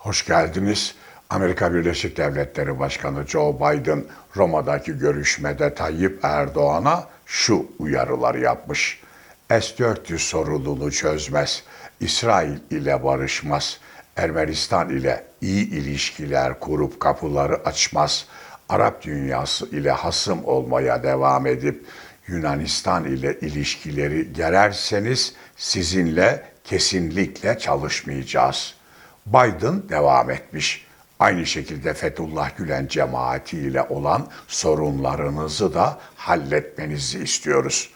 Hoş geldiniz. Amerika Birleşik Devletleri Başkanı Joe Biden Roma'daki görüşmede Tayyip Erdoğan'a şu uyarıları yapmış. S-400 sorununu çözmez, İsrail ile barışmaz, Ermenistan ile iyi ilişkiler kurup kapıları açmaz, Arap dünyası ile hasım olmaya devam edip Yunanistan ile ilişkileri gererseniz sizinle kesinlikle çalışmayacağız. Biden devam etmiş. Aynı şekilde Fethullah Gülen cemaati ile olan sorunlarınızı da halletmenizi istiyoruz.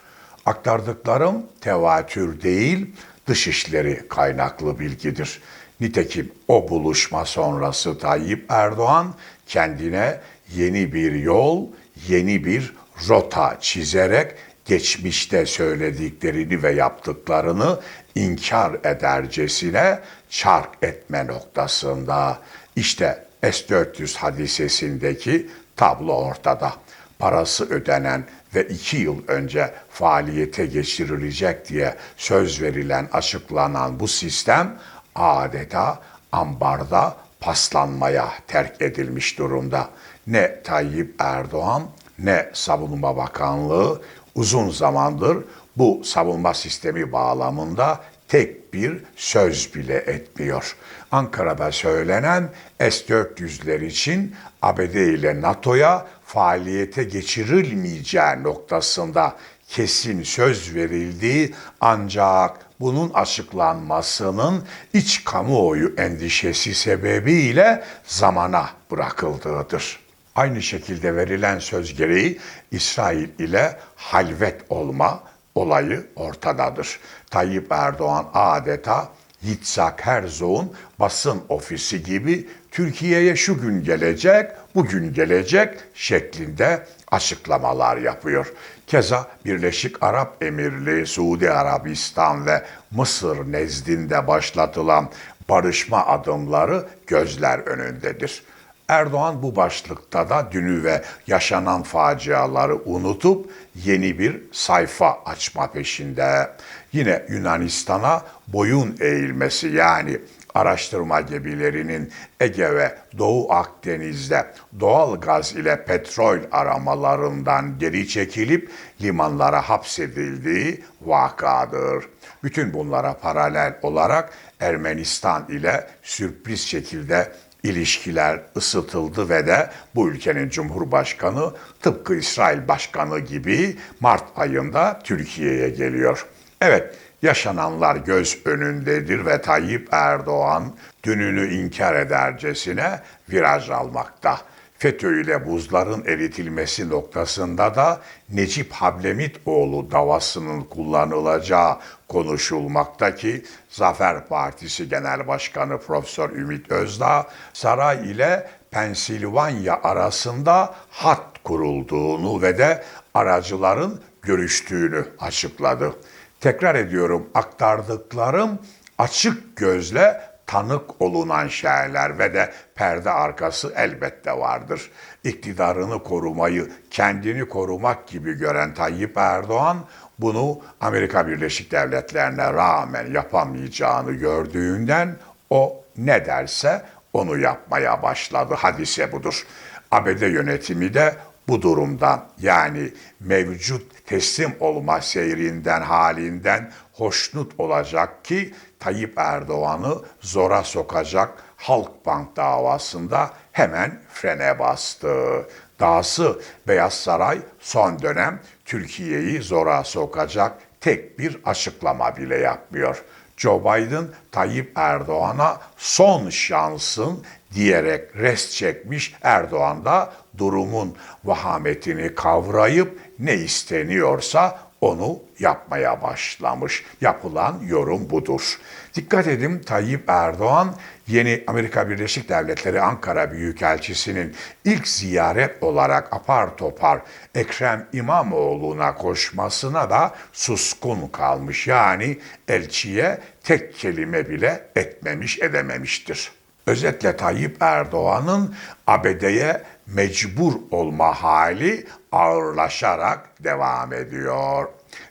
Aktardıklarım tevatür değil, dışişleri kaynaklı bilgidir. Nitekim o buluşma sonrası Tayyip Erdoğan kendine yeni bir yol, yeni bir rota çizerek geçmişte söylediklerini ve yaptıklarını inkar edercesine çark etme noktasında. İşte S-400 hadisesindeki tablo ortada. Parası ödenen ve iki yıl önce faaliyete geçirilecek diye söz verilen, açıklanan bu sistem adeta ambarda paslanmaya terk edilmiş durumda. Ne Tayyip Erdoğan ne Savunma Bakanlığı uzun zamandır bu savunma sistemi bağlamında tek bir söz bile etmiyor. Ankara'da söylenen S-400'ler için ABD ile NATO'ya faaliyete geçirilmeyeceği noktasında kesin söz verildiği ancak bunun açıklanmasının iç kamuoyu endişesi sebebiyle zamana bırakıldığıdır. Aynı şekilde verilen söz gereği İsrail ile halvet olma olayı ortadadır. Tayyip Erdoğan adeta Yitzhak Herzog'un basın ofisi gibi Türkiye'ye şu gün gelecek, bugün gelecek şeklinde açıklamalar yapıyor. Keza Birleşik Arap Emirliği, Suudi Arabistan ve Mısır nezdinde başlatılan barışma adımları gözler önündedir. Erdoğan bu başlıkta da dünü ve yaşanan faciaları unutup yeni bir sayfa açma peşinde. Yine Yunanistan'a boyun eğilmesi yani araştırma gemilerinin Ege ve Doğu Akdeniz'de doğal gaz ile petrol aramalarından geri çekilip limanlara hapsedildiği vakadır. Bütün bunlara paralel olarak Ermenistan ile sürpriz şekilde ilişkiler ısıtıldı ve de bu ülkenin Cumhurbaşkanı tıpkı İsrail Başkanı gibi Mart ayında Türkiye'ye geliyor. Evet, yaşananlar göz önündedir ve Tayyip Erdoğan dününü inkar edercesine viraj almakta. FETÖ ile buzların eritilmesi noktasında da Necip Hablemitoğlu davasının kullanılacağı konuşulmakta ki Zafer Partisi Genel Başkanı Profesör Ümit Özdağ saray ile Pensilvanya arasında hat kurulduğunu ve de aracıların görüştüğünü açıkladı. Tekrar ediyorum aktardıklarım açık gözle tanık olunan şeyler ve de perde arkası elbette vardır. İktidarını korumayı, kendini korumak gibi gören Tayyip Erdoğan bunu Amerika Birleşik Devletleri'ne rağmen yapamayacağını gördüğünden o ne derse onu yapmaya başladı. Hadise budur. ABD yönetimi de bu durumdan yani mevcut teslim olma seyrinden halinden hoşnut olacak ki Tayyip Erdoğan'ı zora sokacak Halkbank davasında hemen frene bastı. Dahası Beyaz Saray son dönem Türkiye'yi zora sokacak tek bir açıklama bile yapmıyor. Joe Biden Tayyip Erdoğan'a son şansın diyerek rest çekmiş. Erdoğan da durumun vahametini kavrayıp ne isteniyorsa onu yapmaya başlamış. Yapılan yorum budur. Dikkat edin Tayyip Erdoğan yeni Amerika Birleşik Devletleri Ankara Büyükelçisi'nin ilk ziyaret olarak apar topar Ekrem İmamoğlu'na koşmasına da suskun kalmış. Yani elçiye tek kelime bile etmemiş edememiştir. Özetle Tayyip Erdoğan'ın ABD'ye mecbur olma hali ağırlaşarak devam ediyor.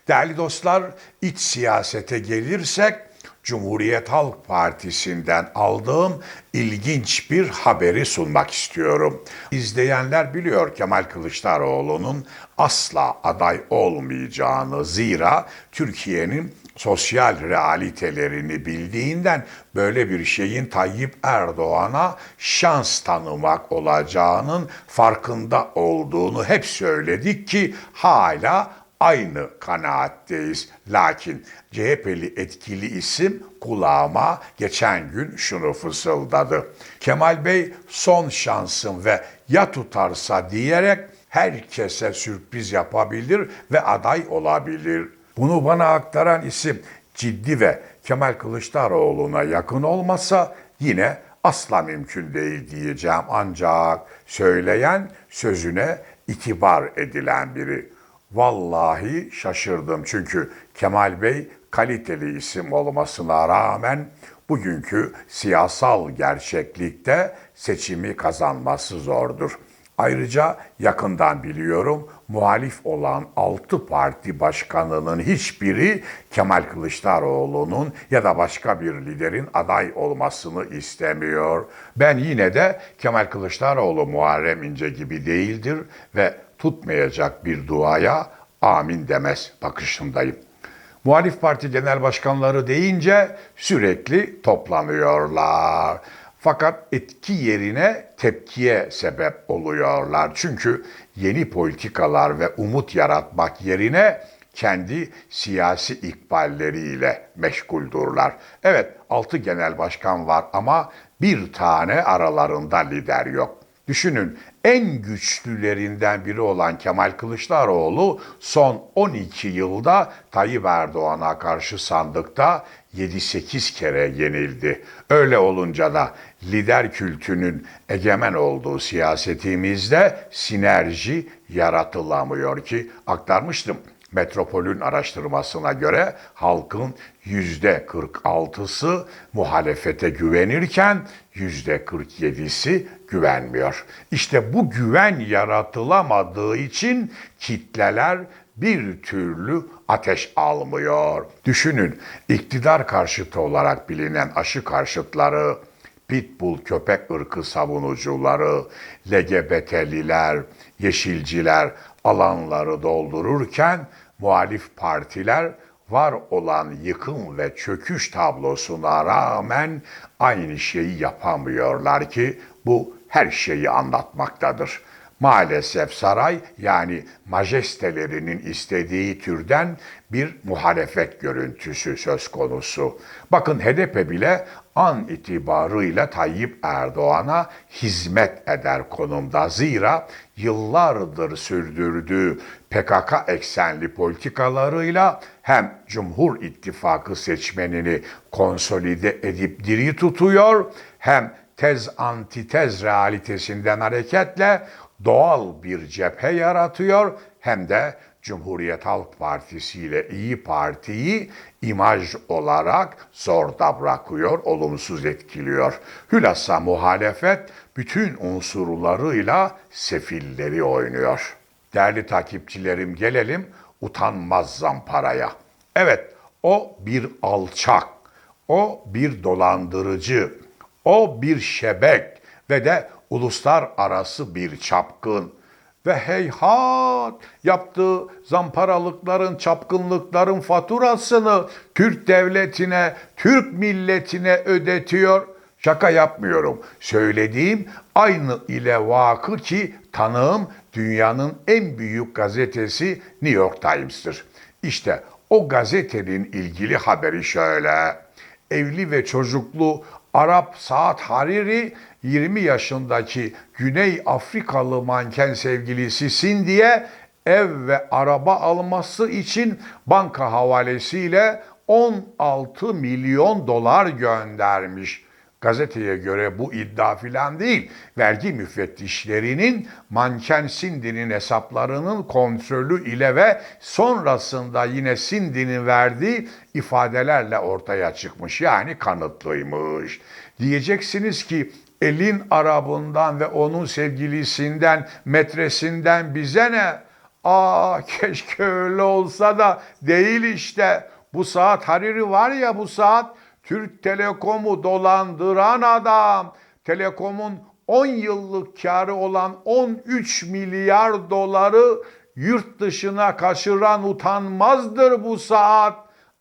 Değerli dostlar, iç siyasete gelirsek Cumhuriyet Halk Partisi'nden aldığım ilginç bir haberi sunmak istiyorum. İzleyenler biliyor Kemal Kılıçdaroğlu'nun asla aday olmayacağını zira Türkiye'nin sosyal realitelerini bildiğinden böyle bir şeyin Tayyip Erdoğan'a şans tanımak olacağının farkında olduğunu hep söyledik ki hala aynı kanaatteyiz. Lakin CHP'li etkili isim kulağıma geçen gün şunu fısıldadı. Kemal Bey son şansım ve ya tutarsa diyerek herkese sürpriz yapabilir ve aday olabilir. Bunu bana aktaran isim ciddi ve Kemal Kılıçdaroğlu'na yakın olmasa yine asla mümkün değil diyeceğim ancak söyleyen sözüne itibar edilen biri. Vallahi şaşırdım çünkü Kemal Bey kaliteli isim olmasına rağmen bugünkü siyasal gerçeklikte seçimi kazanması zordur. Ayrıca yakından biliyorum muhalif olan 6 parti başkanının hiçbiri Kemal Kılıçdaroğlu'nun ya da başka bir liderin aday olmasını istemiyor. Ben yine de Kemal Kılıçdaroğlu Muharrem İnce gibi değildir ve tutmayacak bir duaya amin demez bakışındayım. Muhalif parti genel başkanları deyince sürekli toplanıyorlar. Fakat etki yerine tepkiye sebep oluyorlar. Çünkü yeni politikalar ve umut yaratmak yerine kendi siyasi ikballeriyle meşguldurlar. Evet, altı genel başkan var ama bir tane aralarında lider yok. Düşünün en güçlülerinden biri olan Kemal Kılıçdaroğlu son 12 yılda Tayyip Erdoğan'a karşı sandıkta 7-8 kere yenildi. Öyle olunca da lider kültünün egemen olduğu siyasetimizde sinerji yaratılamıyor ki aktarmıştım. Metropol'ün araştırmasına göre halkın yüzde 46'sı muhalefete güvenirken yüzde 47'si güvenmiyor. İşte bu güven yaratılamadığı için kitleler bir türlü ateş almıyor. Düşünün iktidar karşıtı olarak bilinen aşı karşıtları, pitbull köpek ırkı savunucuları, LGBT'liler, yeşilciler alanları doldururken muhalif partiler var olan yıkım ve çöküş tablosuna rağmen aynı şeyi yapamıyorlar ki bu her şeyi anlatmaktadır. Maalesef saray yani majestelerinin istediği türden bir muhalefet görüntüsü söz konusu. Bakın HDP bile an itibarıyla Tayyip Erdoğan'a hizmet eder konumda. Zira yıllardır sürdürdüğü PKK eksenli politikalarıyla hem Cumhur İttifakı seçmenini konsolide edip diri tutuyor hem tez antitez realitesinden hareketle doğal bir cephe yaratıyor hem de Cumhuriyet Halk Partisi ile İyi Parti'yi imaj olarak zorda bırakıyor, olumsuz etkiliyor. Hülasa muhalefet bütün unsurlarıyla sefilleri oynuyor. Değerli takipçilerim gelelim utanmaz zamparaya. Evet o bir alçak, o bir dolandırıcı, o bir şebek ve de uluslararası bir çapkın ve heyhat yaptığı zamparalıkların, çapkınlıkların faturasını Türk devletine, Türk milletine ödetiyor. Şaka yapmıyorum. Söylediğim aynı ile vakı ki tanığım dünyanın en büyük gazetesi New York Times'tır. İşte o gazetenin ilgili haberi şöyle. Evli ve çocuklu Arap Saat Hariri 20 yaşındaki Güney Afrikalı manken sevgilisi Cindy'ye ev ve araba alması için banka havalesiyle 16 milyon dolar göndermiş. Gazeteye göre bu iddia filan değil. Vergi müfettişlerinin manken Cindy'nin hesaplarının kontrolü ile ve sonrasında yine Cindy'nin verdiği ifadelerle ortaya çıkmış. Yani kanıtlıymış. Diyeceksiniz ki elin arabından ve onun sevgilisinden, metresinden bize ne? Aa keşke öyle olsa da değil işte. Bu saat Hariri var ya bu saat Türk Telekom'u dolandıran adam. Telekom'un 10 yıllık karı olan 13 milyar doları yurt dışına kaçıran utanmazdır bu saat.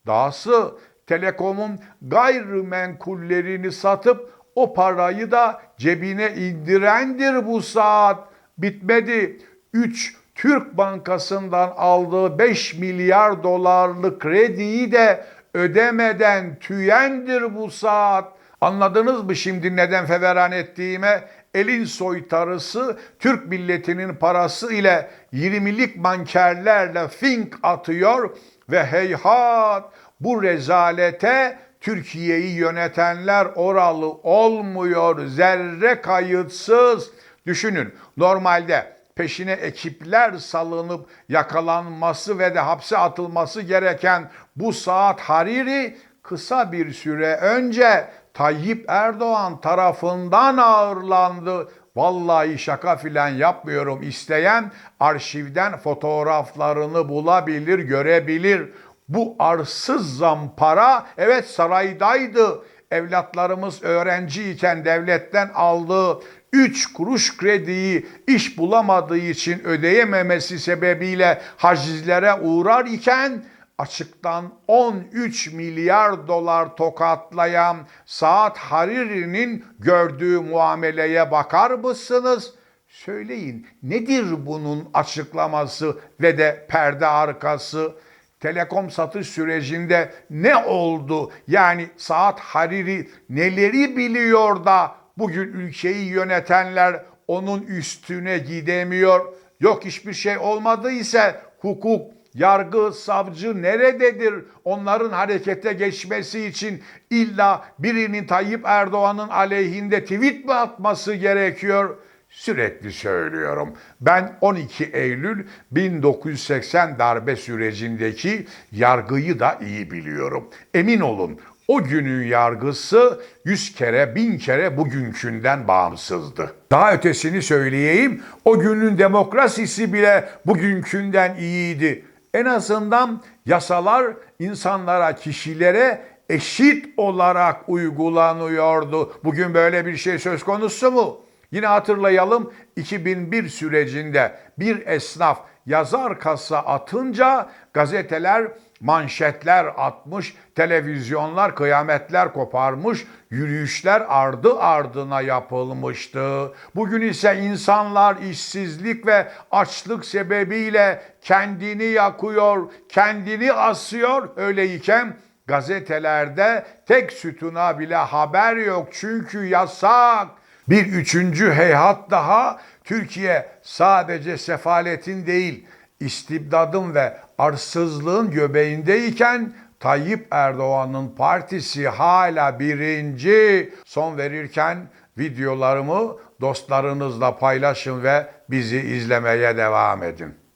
Dahası Telekom'un gayrimenkullerini satıp o parayı da cebine indirendir bu saat. Bitmedi. 3 Türk Bankası'ndan aldığı 5 milyar dolarlık krediyi de ödemeden tüyendir bu saat. Anladınız mı şimdi neden feveran ettiğime? Elin soytarısı Türk milletinin parası ile 20'lik mankerlerle fink atıyor ve heyhat bu rezalete Türkiye'yi yönetenler oralı olmuyor. Zerre kayıtsız. Düşünün normalde peşine ekipler salınıp yakalanması ve de hapse atılması gereken bu saat Hariri kısa bir süre önce Tayyip Erdoğan tarafından ağırlandı. Vallahi şaka filan yapmıyorum. İsteyen arşivden fotoğraflarını bulabilir, görebilir. Bu arsız zampara evet saraydaydı. Evlatlarımız öğrenciyken devletten aldığı 3 kuruş krediyi iş bulamadığı için ödeyememesi sebebiyle hacizlere uğrar iken açıktan 13 milyar dolar tokatlayan Saat Hariri'nin gördüğü muameleye bakar mısınız? Söyleyin nedir bunun açıklaması ve de perde arkası? Telekom satış sürecinde ne oldu? Yani Saat Hariri neleri biliyor da bugün ülkeyi yönetenler onun üstüne gidemiyor? Yok hiçbir şey olmadıysa hukuk, yargı, savcı nerededir? Onların harekete geçmesi için illa birinin Tayyip Erdoğan'ın aleyhinde tweet mi atması gerekiyor? Sürekli söylüyorum. Ben 12 Eylül 1980 darbe sürecindeki yargıyı da iyi biliyorum. Emin olun o günün yargısı yüz kere bin kere bugünkünden bağımsızdı. Daha ötesini söyleyeyim o günün demokrasisi bile bugünkünden iyiydi. En azından yasalar insanlara, kişilere eşit olarak uygulanıyordu. Bugün böyle bir şey söz konusu mu? Yine hatırlayalım 2001 sürecinde bir esnaf yazar kasa atınca gazeteler manşetler atmış, televizyonlar kıyametler koparmış, yürüyüşler ardı ardına yapılmıştı. Bugün ise insanlar işsizlik ve açlık sebebiyle kendini yakıyor, kendini asıyor. Öyleyken gazetelerde tek sütuna bile haber yok çünkü yasak. Bir üçüncü heyhat daha Türkiye sadece sefaletin değil istibdadın ve arsızlığın göbeğindeyken Tayyip Erdoğan'ın partisi hala birinci. Son verirken videolarımı dostlarınızla paylaşın ve bizi izlemeye devam edin.